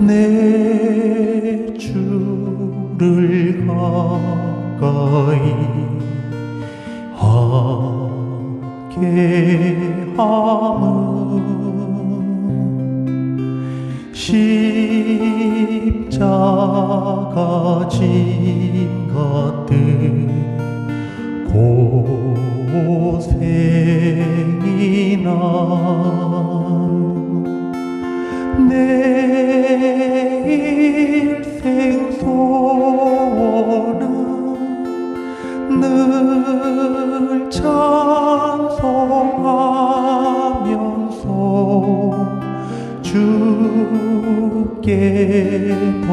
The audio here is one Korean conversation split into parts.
내 주를 가까이 하게 함은 십자가 진것 주께 더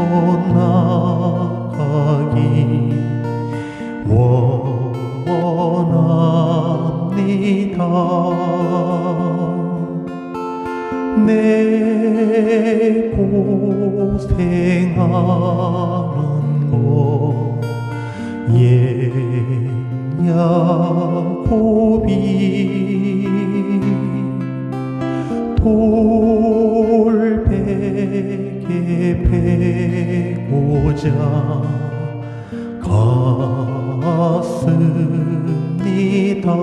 나가기 원합니다. 내 고생하는 거 옛야곱이 베고자 갔습니다.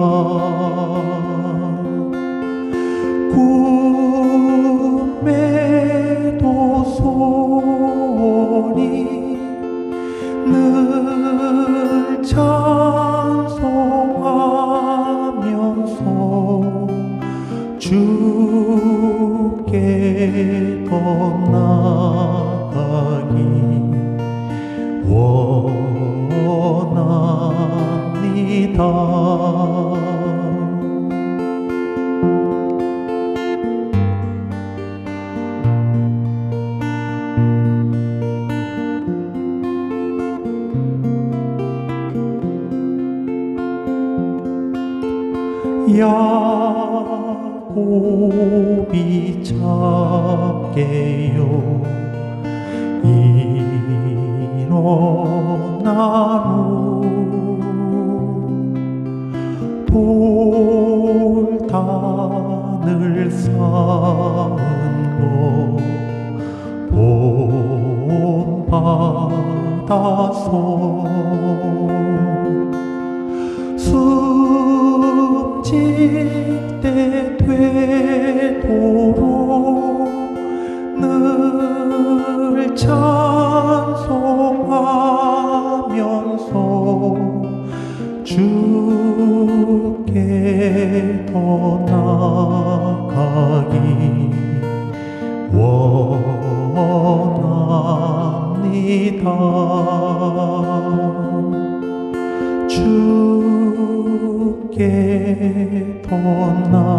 꿈에도 소리 늘 찬송하면서 주께 더 나가기 원합니다. 야곱이 참게요 일어나루 돌단을 쌓은 거 본받아서 숨질 더 나가기 원합니다. 주께 더 나아가기